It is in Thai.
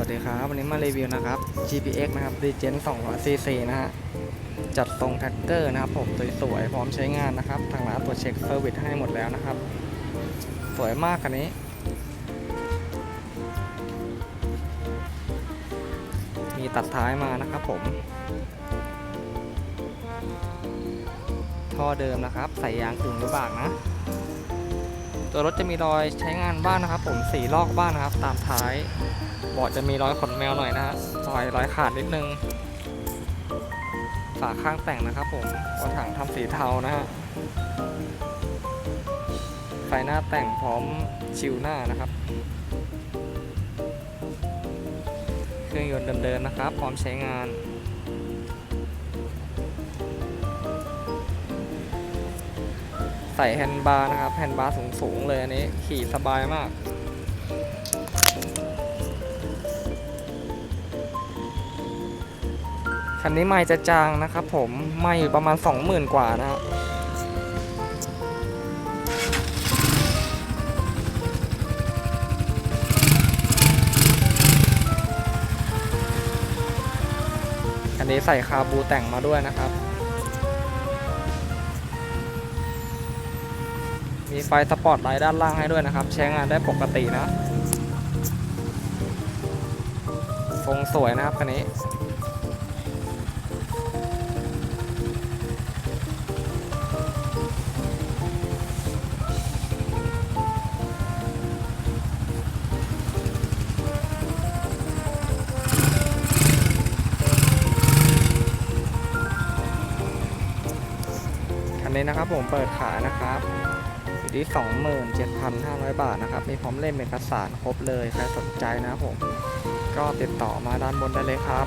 วัสดีครับ วันนี้มารีวิวนะครับ GPX นะครับ Regen 200cc นะฮะ จัดทรงแท็กเกอร์นะครับผมสวยๆพร้อมใช้งานนะครับ ทางร้านตรวจเช็คเซอร์วิสให้หมดแล้วนะครับ สวยมากคันนี้ มีตัดท้ายมานะครับผม ท่อเดิมนะครับ ใส่ยางกึ่งวิบากนะ ตัวรถจะมีรอยใช้งานบ้านนะครับ ผมสีลอกบ้านนะครับ ตามท้ายเบาะจะมีรอยขนแมวหน่อยนะฮะรอยรอยขาดนิดนึง ฝาข้างแต่งนะครับ ผมหัวถังทำสีเทานะฮะไฟหน้าแต่งพร้อมชิวหน้านะครับ เครื่องยนต์เดิมๆนะครับ พร้อมใช้งาน ส่แฮนด์บาร์นะครับแฮนด์บาร์สูงๆเลยอันนี้ขี่สบายมากคันนี้ไม่จะจางนะครับผมไม่อยู่ประมาณ 20,000 กว่านะฮะคันนี้ใส่คาบูแต่งมาด้วยนะครับ มีไฟสปอตไลท์ด้านล่างให้ด้วยนะครับ ใช้งานได้ปกตินะทรงสวยนะครับคันนี้คันนี้นะครับผมเปิดขายนะครับ อยู่ที่ 27,500 บาทนะครับ มีพร้อมเล่มเอกสารครบเลย ใครสนใจนะผม ก็ติดต่อมาด้านบนได้เลยครับ